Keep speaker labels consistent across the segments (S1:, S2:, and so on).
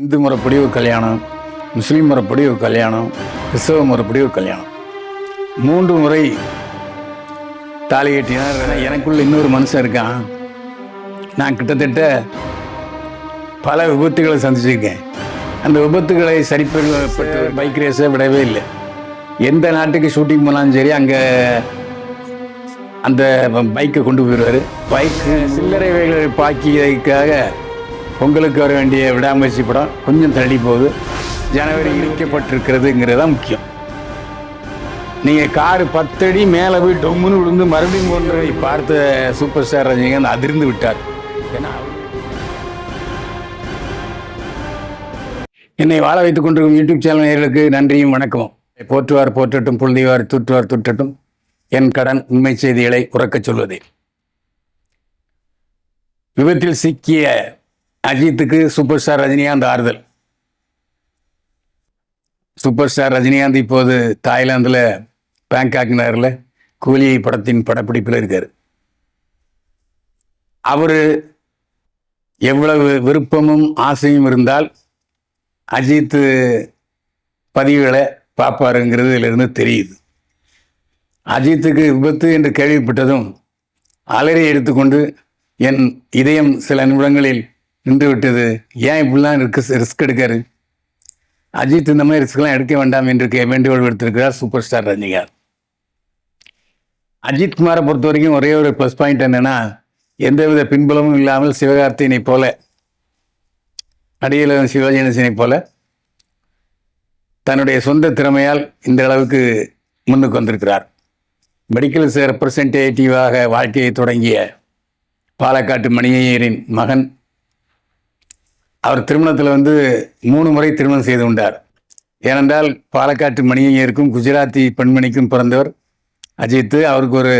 S1: இந்து முறைப்படி ஒரு கல்யாணம் முஸ்லீம் முறைப்படி ஒரு கல்யாணம் கிறிஸ்தவ முறைப்படி ஒரு கல்யாணம். மூன்று முறை தாலி கட்டினார். எனக்குள்ள இன்னொரு மனுஷன் இருக்கான். நான் கிட்டத்தட்ட பல விபத்துகளை சந்திச்சிருக்கேன். அந்த விபத்துகளை சரிப்பட்டு பைக் ரேஸை விடவே இல்லை. எந்த நாட்டுக்கு ஷூட்டிங் போனாலும் சரி அங்கே அந்த பைக்கை கொண்டு போயிடுவார். பைக்கு சில்லறை வேலை பாக்கியதுக்காக பொங்கலுக்கு வர வேண்டிய விடாமுயற்சி படம் கொஞ்சம் தள்ளி போகுது. ஜனவரி இழுக்கப்பட்டிருக்கிறதுங்கிறது தான் முக்கியம். நீங்கள் காரு பத்தடி மேலே போய் டொம்முன்னு விழுந்து மறுபடியும் கொண்டு பார்த்த சூப்பர் ஸ்டார் ரஜினிகாந்த் அதிர்ந்து விட்டார். ஏன்னா என்னை வாழ வைத்துக் கொண்டிருக்கும் யூடியூப் சேனல் நேர்களுக்கு நன்றியும் வணக்கமும். போற்றுவார் போற்றட்டும் புழுதிவார் தூற்றுவார் தூற்றட்டும். என் கடன் உண்மை செய்திகளை உறக்கச் சொல்வதே. விபத்தில் சிக்கிய அஜித்துக்கு சூப்பர் ஸ்டார் ரஜினிகாந்த் ஆறுதல். சூப்பர் ஸ்டார் ரஜினிகாந்த் இப்போது தாய்லாந்தில் பேங்காக் நகரில் கூலி படத்தின் படப்பிடிப்பில் இருக்கார். அவர் எவ்வளவு விருப்பமும் ஆசையும் இருந்தால் அஜித் பதிவுகளை பார்ப்பாருங்கிறது இதிலிருந்து தெரியுது. அஜித்துக்கு விபத்து என்று கேள்விப்பட்டதும் அலறி எடுத்துக்கொண்டு என் இதயம் சில நிமிடங்களில் நின்று விட்டது. ஏன் இப்படிலாம் ரிஸ்க் ரிஸ்க் எடுக்காரு? அஜித் இந்த மாதிரி ரிஸ்க்லாம் எடுக்க வேண்டாம் என்று கே- வேண்டுகோள் விடுத்திருக்கிறார் சூப்பர் ஸ்டார் ரஜினிகாந்த். அஜித் குமாரை பொறுத்த வரைக்கும் ஒரே ஒரு ப்ளஸ் பாயிண்ட் என்னன்னா எந்தவித பின்புலமும் இல்லாமல் சிவகார்த்தியினை போல நடிகர் சிவாஜி கணேசனை போல தன்னுடைய சொந்த திறமையால் இந்த அளவுக்கு முன்னுக்கு வந்திருக்கிறார். மெடிக்கல் ரெப்ரசன்டேட்டிவாக வாழ்க்கையை தொடங்கிய பாலக்காட்டு மணியையரின் மகன் அவர் திருமணத்தில் வந்து மூணு முறை திருமணம் செய்து கொண்டார். ஏனென்றால் பாலக்காட்டு மணியையருக்கும் குஜராத்தி பெண்மணிக்கும் பிறந்தவர் அஜித்து. அவருக்கு ஒரு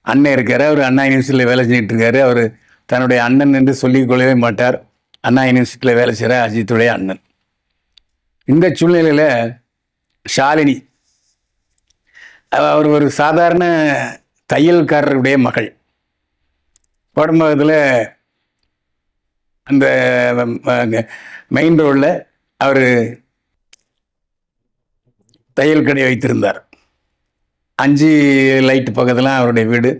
S1: அண்ணன் இருக்கார். அவர் அண்ணா யூனிவர்சிட்டியில் வேலை செஞ்சுட்டு இருக்காரு. அவர் தன்னுடைய அண்ணன் என்று சொல்லிக் கொள்ளவே மாட்டார். அண்ணா யூனிவர்சிட்டியில் வேலை செய்கிற அஜித்துடைய அண்ணன். இந்த சூழ்நிலையில் ஷாலினி அவர் ஒரு சாதாரண தையல்காரருடைய மகள். கோடம்பாக்கத்தில் அந்த மெயின் ரோடில் அவர் தையல் கடை வைத்திருந்தார். அஞ்சு லைட்டு பக்கத்தில் அவருடைய வீடு.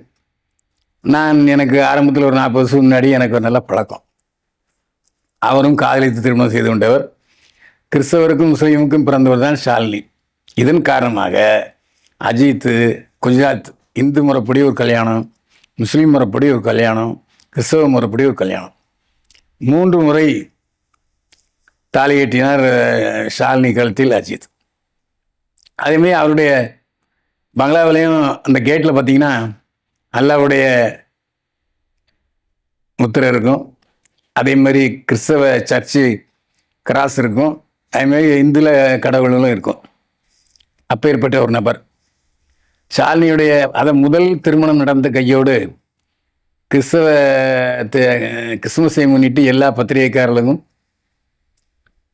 S1: நான் எனக்கு ஆரம்பத்தில் ஒரு நாற்பது வருஷம் முன்னாடி எனக்கு ஒரு நல்ல பழக்கம். அவரும் காதலித்து திருமணம் செய்து கொண்டவர். கிறிஸ்தவருக்கும் முஸ்லீமுக்கும் பிறந்தவர் தான் ஷாலினி. இதன் காரணமாக அஜித்து குஜராத் இந்து முறைப்படி ஒரு கல்யாணம் முஸ்லீம் முறைப்படி ஒரு கல்யாணம் கிறிஸ்தவ முறைப்படி ஒரு கல்யாணம். மூன்று முறை தாலி கட்டினார் ஷாலினி கழுத்தில் அஜித். அதேமாரி அவருடைய பங்களாவிலையும் அந்த கேட்டில் பார்த்தீங்கன்னா அல்லாவுடைய முத்திரை இருக்கும். அதே மாதிரி கிறிஸ்தவ சர்ச்சு கிராஸ் இருக்கும். அதேமாரி இந்துல கடவுள்களும் இருக்கும். அப்பேற்பட்ட ஒரு நபர். ஷாலினியுடைய அதை முதல் திருமணம் நடந்த கையோடு கிறிஸ்தவ த- கிறிஸ்துமஸை முன்னிட்டு எல்லா பத்திரிகைக்காரர்களுக்கும்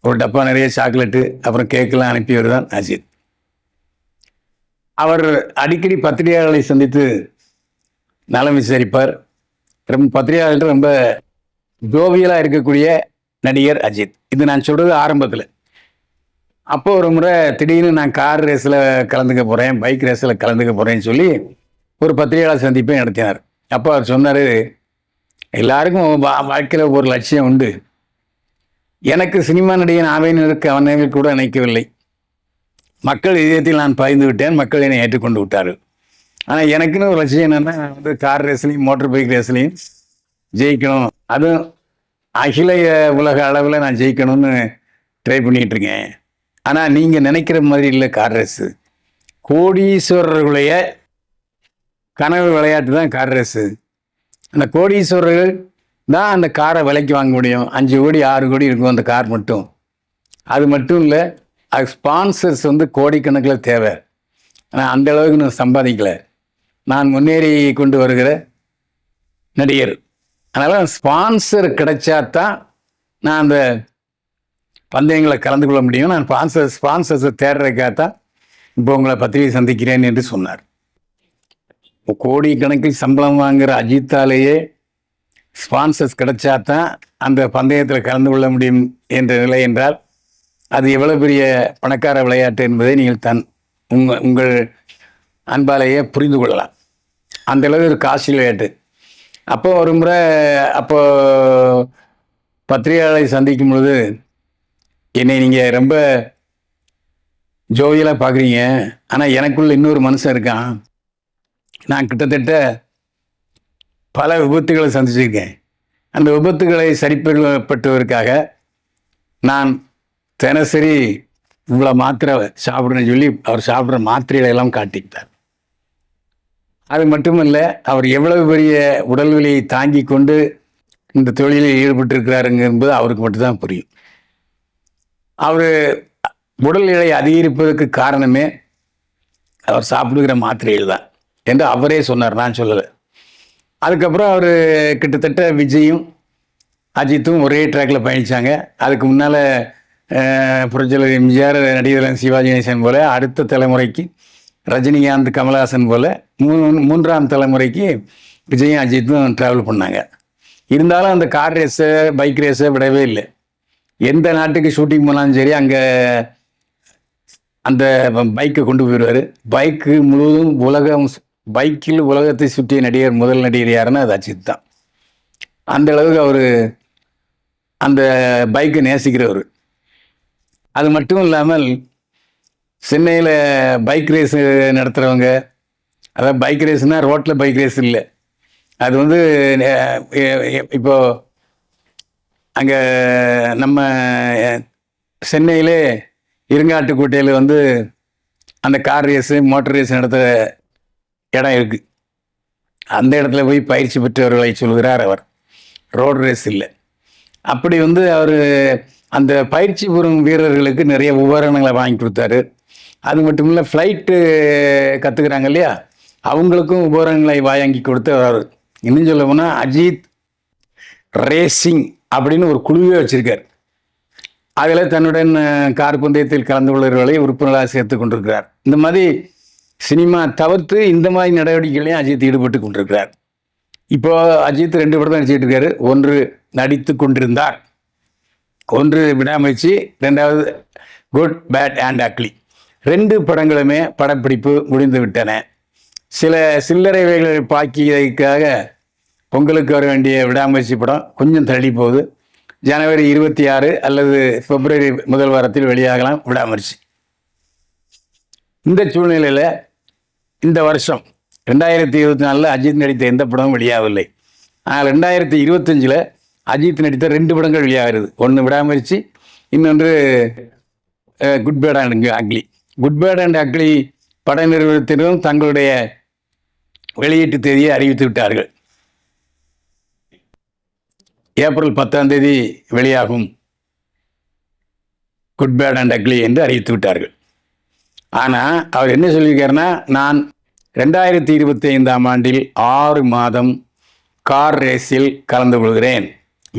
S1: ஒரு டப்பா நிறைய சாக்லேட்டு அப்புறம் கேக்கெல்லாம் அனுப்பியவர் தான் அஜித். அவர் அடிக்கடி பத்திரிகையாளர்களை சந்தித்து நலம் விசாரிப்பார். ரொம்ப பத்திரிகையாளர்கள் ரொம்ப ஜோவியலாக இருக்கக்கூடிய நடிகர் அஜித். இது நான் சொல்கிறது ஆரம்பத்தில். அப்போ ஒரு முறை திடீர்னு நான் கார் ரேஸில் கலந்துக்க போகிறேன் பைக் ரேஸில் கலந்துக்க போகிறேன்னு சொல்லி ஒரு பத்திரிகையாளர் சந்திப்பை நடத்தினார். அப்போ அவர் சொன்னார் எல்லாருக்கும் வா- வாழ்க்கையில் ஒரு லட்சியம் உண்டு. எனக்கு சினிமா நடிகன் ஆவேன் இருக்க அவனை கூட நினைக்கவில்லை. மக்கள் இதயத்தில் நான் பாய்ந்து விட்டேன் மக்கள் என்னை ஏற்றுக்கொண்டு விட்டார்கள். ஆனால் எனக்குன்னு ஒரு லட்சியம் என்னென்னா நான் வந்து கார் ரேஸ்லையும் மோட்டர் பைக் ரேஸ்லையும் ஜெயிக்கணும். அதுவும் அகில உலக அளவில் நான் ஜெயிக்கணும்னு ட்ரை பண்ணிகிட்டு இருக்கேன் ஆனால் நீங்கள் நினைக்கிற மாதிரி இல்லை கார் ரேஸு. கோடீஸ்வரர்களுடைய கனவு விளையாட்டு தான் கார் ரேஸு அந்த கோடீஸ்வரர்கள் தான் அந்த காரை விலைக்கு வாங்க முடியும். அஞ்சு கோடி ஆறு கோடி இருக்கும் அந்த கார் மட்டும். அது மட்டும் இல்லை அது ஸ்பான்சர்ஸ் வந்து கோடிக்கணக்கில் தேவை. ஆனால் அந்த அளவுக்கு நான் சம்பாதிக்கல. நான் முன்னேறி கொண்டு வருகிற நடிகர். அதனால் ஸ்பான்சர் கிடைச்சாதான் நான் அந்த பந்தயங்களை கலந்து கொள்ள முடியும். நான் ஸ்பான்சர் ஸ்பான்சர்ஸை தேடுறதுக்காக தான் இப்போ உங்களை பத்திரிகை சந்திக்கிறேன் என்று சொன்னார். கோடி கணக்கில் சம்பளம் வாங்குகிற அஜித்தாலேயே ஸ்பான்சர்ஸ் கிடைச்சா தான் அந்த பந்தயத்தில் கலந்து கொள்ள முடியும் என்ற நிலை என்றால் அது எவ்வளோ பெரிய பணக்கார விளையாட்டு என்பதை நீங்கள் தன் உங்கள் உங்கள் அன்பாலேயே புரிந்து கொள்ளலாம். அந்த அளவு ஒரு காசு விளையாட்டு. அப்போ ஒரு முறை அப்போ பத்திரிகையாளரை சந்திக்கும் பொழுது என்னை நீங்கள் ரொம்ப ஜோவியலாக பார்க்குறீங்க. ஆனால் எனக்குள்ள இன்னொரு மனுஷன் இருக்கான். நான் கிட்டத்தட்ட பல விபத்துகளை சந்திச்சிருக்கேன். அந்த விபத்துகளை சரிப்பட்டுவதற்காக நான் தினசரி இவ்வளோ மாத்திரை சாப்பிடுன்னு சொல்லி அவர் சாப்பிட்ற மாத்திரைகளை எல்லாம் காட்டிக்கிட்டார். அது மட்டுமல்ல அவர் எவ்வளவு பெரிய உடல்வலியை தாங்கி கொண்டு இந்த தொழிலில் ஈடுபட்டிருக்கிறாருங்க என்பது அவருக்கு மட்டும்தான் புரியும். அவர் உடல் எடை அதிகரிப்பதற்கு காரணமே அவர் சாப்பிடுகிற மாத்திரைகள் தான். என்று அவரே சொன்னார் நான் சொல்லலை. அதுக்கப்புறம் அவர் கிட்டத்தட்ட விஜயும் அஜித்தும் ஒரே ட்ராக்ல பயணிச்சாங்க. அதுக்கு முன்னால் புரட்சியாளர் எம்ஜிஆர் நடிகர் சிவாஜி கணேசன் போல அடுத்த தலைமுறைக்கு ரஜினிகாந்த் கமல்ஹாசன் போல மூ மூன்றாம் தலைமுறைக்கு விஜயும் அஜித்தும் ட்ராவல் பண்ணாங்க. இருந்தாலும் அந்த கார் ரேஸை பைக் ரேஸை விடவே இல்லை. எந்த நாட்டுக்கு ஷூட்டிங் போனாலும் சரி அங்கே அந்த பைக்கை கொண்டு போயிடுவார். பைக்கு முழுவதும் உலகம் பைக்கில் உலகத்தை சுற்றிய நடிகர் முதல் நடிகர் யாருன்னா அது அஜித் தான். அந்த அளவுக்கு அவர் அந்த பைக்கை நேசிக்கிறவர். அது மட்டும் இல்லாமல் சென்னையில் பைக் ரேஸ் நடத்துகிறவங்க அதாவது பைக் ரேஸ்னால் ரோட்டில் பைக் ரேஸ் இல்லை. அது வந்து இப்போது அங்கே நம்ம சென்னையிலே இருங்காட்டுக்கோட்டையில் வந்து அந்த கார் ரேஸு மோட்டர் ரேஸ் நடத்துகிற இடம் இருக்குது அந்த இடத்துல போய் பயிற்சி பெற்றவர்களை சொல்கிறார் அவர். ரோடு ரேஸ் இல்லை. அப்படி வந்து அவர் அந்த பயிற்சி பெறும் வீரர்களுக்கு நிறைய உபகரணங்களை வாங்கி கொடுத்தாரு. அது மட்டும் இல்லை ஃப்ளைட்டு கற்றுக்குறாங்க இல்லையா? அவங்களுக்கும் உபகரணங்களை வாங்கி கொடுத்து அவர் இன்னும் சொல்ல போனால் அஜித் ரேசிங் அப்படின்னு ஒரு குழுவே வச்சிருக்கார். அதில் தன்னுடன் கார் பந்தயத்தில் கலந்து கொள்கிறவர்களை உறுப்பினராக சேர்த்து கொண்டிருக்கிறார். இந்த மாதிரி சினிமா தவிர்த்து இந்த மாதிரி நடவடிக்கைகளையும் அஜித் ஈடுபட்டு கொண்டிருக்கிறார். இப்போ அஜித் ரெண்டு படம் தான் நடிச்சுட்டு இருக்காரு. ஒன்று நடித்து கொண்டிருந்தார். ஒன்று விடாமச்சு ரெண்டாவது குட் பேட் அண்ட் அக்லி ரெண்டு படங்களுமே படப்பிடிப்பு முடிந்து விட்டன. சில சில்லறை வேலைகளை பாக்கியதற்காக பொங்கலுக்கு வர வேண்டிய விடாமுயற்சி படம் கொஞ்சம் தள்ளி போகுது. ஜனவரி இருபத்தி ஆறு அல்லது பிப்ரவரி முதல் வாரத்தில் வெளியாகலாம் விடாமுயற்சி. இந்த சூழ்நிலையில் இந்த வருஷம் ரெண்டாயிரத்தி இருபத்தி நாலில் அஜித் நடித்த எந்த படமும் வெளியாகவில்லை. ஆனால் ரெண்டாயிரத்தி இருபத்தஞ்சில் அஜித் நடித்த ரெண்டு படங்கள் வெளியாகிறது. ஒன்று விடாமுயற்சி இன்னொன்று good bad and ugly good bad and ugly பட நிறுவனத்தினரும் தங்களுடைய வெளியீட்டு தேதியை அறிவித்து விட்டார்கள். ஏப்ரல் பத்தாம் தேதி வெளியாகும் குட் பேட் அண்ட் அக்லி என்று அறிவித்து விட்டார்கள். ஆனால் அவர் என்ன சொல்லியிருக்காருன்னா நான் ரெண்டாயிரத்தி இருபத்தி ஐந்தாம் ஆண்டில் ஆறு மாதம் கார் ரேஸில் கலந்து கொள்கிறேன்.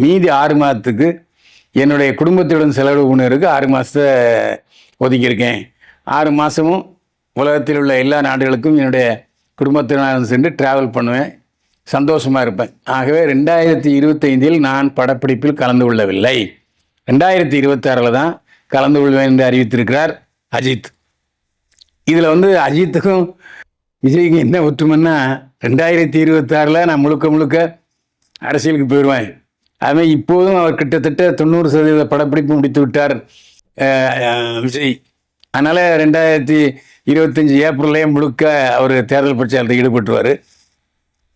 S1: மீதி ஆறு மாதத்துக்கு என்னுடைய குடும்பத்துடன் செலவு பண்ணுறதுக்கு ஆறு மாதத்தை ஒதுக்கியிருக்கேன். ஆறு மாதமும் உலகத்தில் உள்ள எல்லா நாடுகளுக்கும் என்னுடைய குடும்பத்தினரும் சென்று டிராவல் பண்ணுவேன். சந்தோஷமாக இருப்பேன். ஆகவே ரெண்டாயிரத்தி இருபத்தைந்தில் நான் படப்பிடிப்பில் கலந்து கொள்ளவில்லை. ரெண்டாயிரத்தி இருபத்தாறில் தான் கலந்து கொள்வேன் என்று அறிவித்திருக்கிறார் அஜித். இதில் வந்து அஜித்துக்கும் விஜய்க்கு என்ன ஒற்றுமைன்னா ரெண்டாயிரத்தி இருபத்தாறில் நான் முழுக்க முழுக்க அரசியலுக்கு போயிடுவேன் அதுமாதிரி இப்போதும் அவர் கிட்டத்தட்ட தொண்ணூறு சதவீத படப்பிடிப்பு முடித்து விட்டார் விஜய். அதனால் ரெண்டாயிரத்தி இருபத்தஞ்சி ஏப்ரல்லே முழுக்க அவர் தேர்தல் பிரச்சாரத்தில் ஈடுபட்டுருவார்.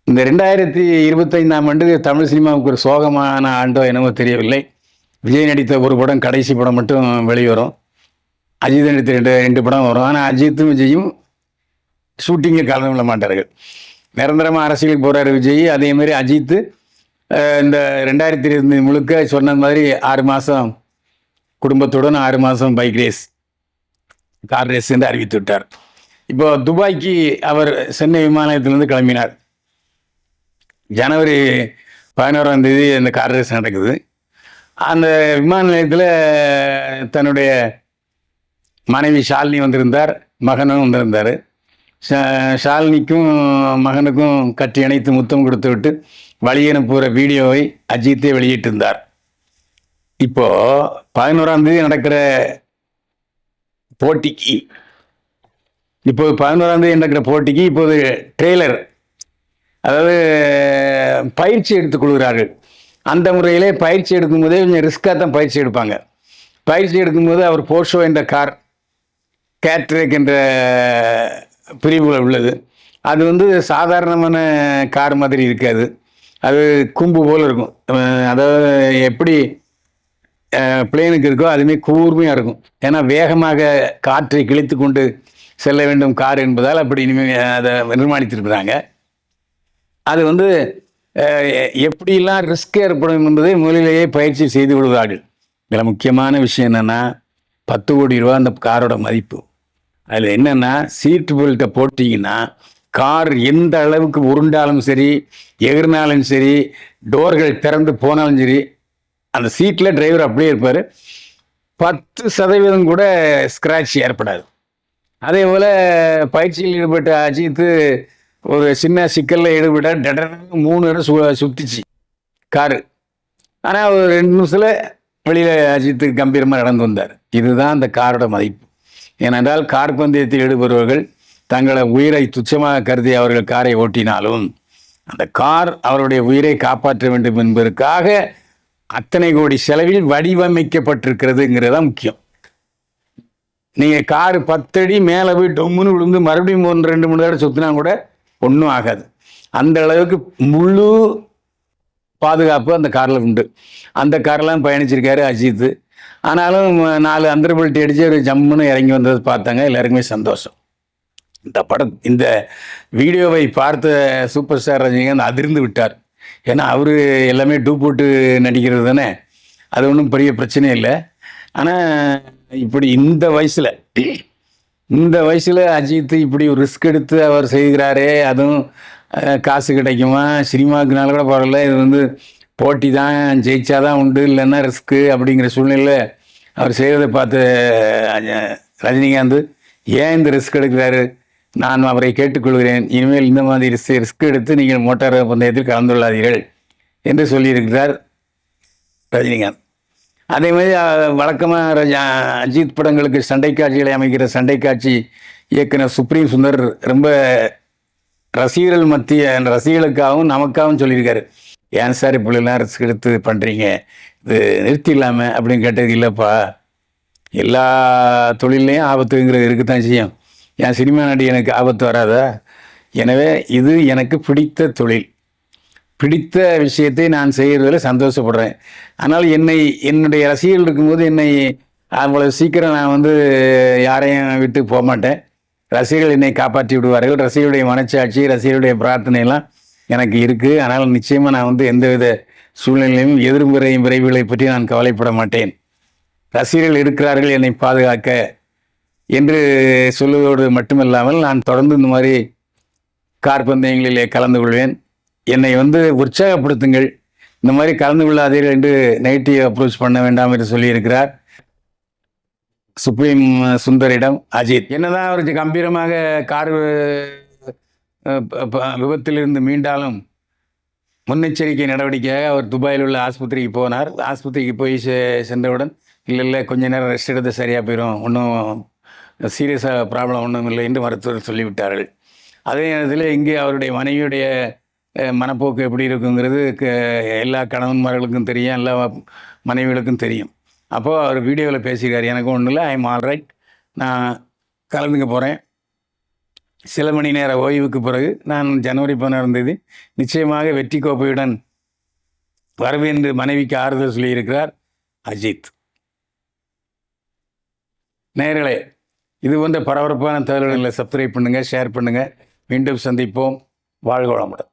S1: இந்த ரெண்டாயிரத்தி இருபத்தைந்தாம் ஆண்டு தமிழ் சினிமாவுக்கு ஒரு சோகமான ஆண்டோ என்னவோ தெரியவில்லை. விஜய் நடித்த ஒரு படம் கடைசி படம் மட்டும் வெளிவரும். அஜித் நடித்த ரெண்டு ரெண்டு படம் வரும். ஆனால் அஜித்தும் விஜயும் ஷூட்டிங்கில் கலந்து கொள்ள மாட்டார்கள். நிரந்தரமாக அரசியலுக்கு போகிறார் விஜய் அதேமாரி அஜித்து. இந்த ரெண்டாயிரத்தி இருபது முழுக்க சொன்ன மாதிரி ஆறு மாதம் குடும்பத்துடன் ஆறு மாதம் பைக் ரேஸ் கார் ரேஸ் என்று அறிவித்து விட்டார். இப்போ துபாய்க்கு அவர் சென்னை விமானத்திலேருந்து கிளம்பினார். ஜனவரி பதினோராம் தேதி அந்த கார் ரேஸ் நடக்குது. அந்த விமான நிலையத்தில் தன்னுடைய மனைவி ஷாலினி வந்திருந்தார் மகனும் வந்திருந்தார். ஷாலினிக்கும் மகனுக்கும் கட்டி அணைத்து முத்தம் கொடுத்து விட்டு வீடியோவை அஜித்தே வெளியிட்டிருந்தார். இப்போது பதினோராம் தேதி நடக்கிற போட்டிக்கு இப்போது பதினோராம் தேதி நடக்கிற போட்டிக்கு இப்போது ட்ரெய்லர் அதாவது பயிற்சி எடுத்துக் கொள்கிறார்கள். அந்த முறையிலே பயிற்சி எடுக்கும்போதே கொஞ்சம் ரிஸ்க்காக தான் பயிற்சி எடுப்பாங்க. பயிற்சி எடுக்கும்போது அவர் போர்ஷோ என்ற கார் கேட்ரேக் என்ற பிரிவில் உள்ளது. அது வந்து சாதாரணமான கார் மாதிரி இருக்காது. அது கும்பு போல் இருக்கும். அதாவது எப்படி பிளேனுக்கு இருக்கோ அதுமாரி கூர்மையாக இருக்கும். ஏன்னா வேகமாக காற்றை கிழித்து கொண்டு செல்ல வேண்டும் கார் என்பதால் அப்படி இனிமேல் அதை நிர்மாணித்திருக்கிறாங்க. அது வந்து எப்படிலாம் ரிஸ்க் ஏற்படும் என்பதை முதலிலேயே பயிற்சி செய்து விடுவார்கள். இதில் முக்கியமான விஷயம் என்னென்னா பத்து கோடி ரூபா அந்த காரோட மதிப்பு. அதில் என்னென்னா சீட்டு பெல்ட்டை போட்டிங்கன்னா கார் எந்த அளவுக்கு உருண்டாலும் சரி எகிர்னாலும் சரி டோர்கள் திறந்து போனாலும் சரி அந்த சீட்டில் டிரைவர் அப்படியே இருப்பார். பத்து சதவீதம் கூட ஸ்க்ராட்ச் ஏற்படாது. அதே போல் பயிற்சியில் ஈடுபட்ட அஜித்து ஒரு சின்ன சிக்கலில் ஈடுபட்டால் டடர்னு மூணு இடம் சு சுத்திச்சு காரு. ஆனால் ஒரு ரெண்டு நிமிஷத்தில் வெளியில் அஜித்து கம்பீரமாக நடந்து வந்தார். இதுதான் அந்த காரோட மதிப்பு. ஏனென்றால் கார் பந்தயத்தில் ஈடுபடுபவர்கள் தங்களை உயிரை துச்சமாக கருதி அவர்கள் காரை ஓட்டினாலும் அந்த கார் அவருடைய உயிரை காப்பாற்ற வேண்டும் என்பதற்காக அத்தனை கோடி செலவில் வடிவமைக்கப்பட்டிருக்கிறதுங்கிறது தான் முக்கியம். நீங்கள் காரு பத்தடி மேலே போய் டொம்முன்னு விழுந்து மறுபடியும் ஒன்று ரெண்டு மூணு தடவை சுற்றினா கூட ஒன்றும் ஆகாது. அந்த அளவுக்கு முழு பாதுகாப்பு அந்த காரில் உண்டு. அந்த கார்லாம் பயணிச்சிருக்காரு அஜித். ஆனாலும் நாலு அந்தர்பல்ட்டி அடித்து ஒரு ஜம்முன்னு இறங்கி வந்தது பார்த்தாங்க. எல்லாருக்குமே சந்தோஷம். இந்த படம் இந்த வீடியோவை பார்த்த சூப்பர் ஸ்டார் ரஜினிகாந்த் அதிர்ந்து விட்டார். ஏன்னா அவர் எல்லாமே டூ போட்டு நடிக்கிறது தானே. அது ஒன்றும் பெரிய பிரச்சனை இல்லை. ஆனால் இப்படி இந்த வயசில் இந்த வயசில் அஜித் இப்படி ஒரு ரிஸ்க் எடுத்து அவர் செய்கிறாரே அதுவும் காசு கிடைக்குமா? சினிமாவுக்குனால கூட பரவாயில்ல. இது வந்து போட்டி தான் ஜெயிச்சாதான் உண்டு இல்லைன்னா ரிஸ்க்கு அப்படிங்கிற சூழ்நிலையில் அவர் செய்கிறத பார்த்து ரஜினிகாந்த் ஏன் இந்த ரிஸ்க் எடுக்கிறாரு? நான் அவரை கேட்டுக்கொள்கிறேன். இனிமேல் இந்த மாதிரி ரிஸ்க் ரிஸ்க் எடுத்து நீங்கள் மோட்டார் பந்தயத்தில் கலந்து கொள்ளாதீர்கள் என்று சொல்லியிருக்கிறார் ரஜினிகாந்த். அதே மாதிரி வழக்கமாக ரஜ அஜித் படங்களுக்கு சண்டை காட்சிகளை அமைக்கிற சண்டை காட்சி இயக்குனர் சுப்ரீம் சுந்தர் ரொம்ப ரசிகர்கள் மத்திய ரசிகர்களுக்காகவும் நமக்காகவும் சொல்லியிருக்காரு. ஏன் சார் இப்படிலாம் ரிஸ்க் எடுத்து பண்ணுறீங்க இது நிறுத்திடலாமே அப்படின்னு கேட்டது இல்லைப்பா. எல்லா தொழிலையும் ஆபத்துங்கிறது இருக்குத்தான் செய்யும். என் சினிமா நடி எனக்கு ஆபத்து வராதா? எனவே இது எனக்கு பிடித்த தொழில். பிடித்த விஷயத்தை நான் செய்கிறதில் சந்தோஷப்படுறேன். ஆனால் என்னை என்னுடைய ரசிகர்கள் இருக்கும்போது என்னை அவ்வளோ சீக்கிரம் நான் வந்து யாரையும் விட்டு போக மாட்டேன். ரசிகர்கள் என்னை காப்பாற்றி விடுவார்கள். ரசிகருடைய மனச்சாட்சி ரசிகருடைய பிரார்த்தனையெல்லாம் எனக்கு இருக்குது ஆனால் நிச்சயமாக நான் வந்து எந்தவித சூழ்நிலையிலும் எதிர்மறையும் விரைவுகளை பற்றி நான் கவலைப்பட மாட்டேன். ரசிகர்கள் இருக்கிறார்கள் என்னை பாதுகாக்க. என்று சொல்லுவதோடு மட்டுமல்லாமல் நான் தொடர்ந்து இந்த மாதிரி கார் பந்தயங்களிலே கலந்து கொள்வேன். என்னை வந்து உற்சாகப்படுத்துங்கள். இந்த மாதிரி கலந்து கொள்ளாதீர்கள் என்று நெகட்டிவ் அப்ரோச் பண்ண வேண்டாம் என்று சொல்லியிருக்கிறார் சுப்ரீம் சுந்தரிடம் அஜித். என்னதான் அவருக்கு கம்பீரமாக கார் விபத்திலிருந்து மீண்டாலும் முன்னெச்சரிக்கை நடவடிக்கையாக அவர் துபாயில் உள்ள ஆஸ்பத்திரிக்கு போனார். ஆஸ்பத்திரிக்கு போய் செ சென்றவுடன் இல்லை இல்லை கொஞ்ச நேரம் ரெஸ்ட் எடுத்து சரியாக போயிடும் ஒன்றும் சீரியஸாக ப்ராப்ளம் ஒன்றும் இல்லை என்று மருத்துவர் சொல்லிவிட்டார்கள். அதே நேரத்தில் இங்கே அவருடைய மனைவியுடைய மனப்போக்கு எப்படி இருக்குங்கிறது க- எல்லா கணவன்மார்களுக்கும் தெரியும் எல்லா மனைவிகளுக்கும் தெரியும். அப்போது அவர் வீடியோவில் பேசியிருக்கார். எனக்கு ஒன்றும் இல்லை. ஐம் ஆல் ஆல்ரைட் நான் கலந்துக்க போகிறேன் சில மணி நேர ஓய்வுக்கு பிறகு நான் ஜனவரி பதினாறாம் தேதி நிச்சயமாக வெற்றி கோப்பையுடன் வருவேன் மனைவிக்கு ஆறுதல் சொல்லியிருக்கிறார் அஜித். நேர்களே இது போன்ற பரபரப்பான தகவல்களை சப்ஸ்கிரைப் பண்ணுங்கள் ஷேர் பண்ணுங்கள் மீண்டும் சந்திப்போம். வாழ்க வளமுடன்.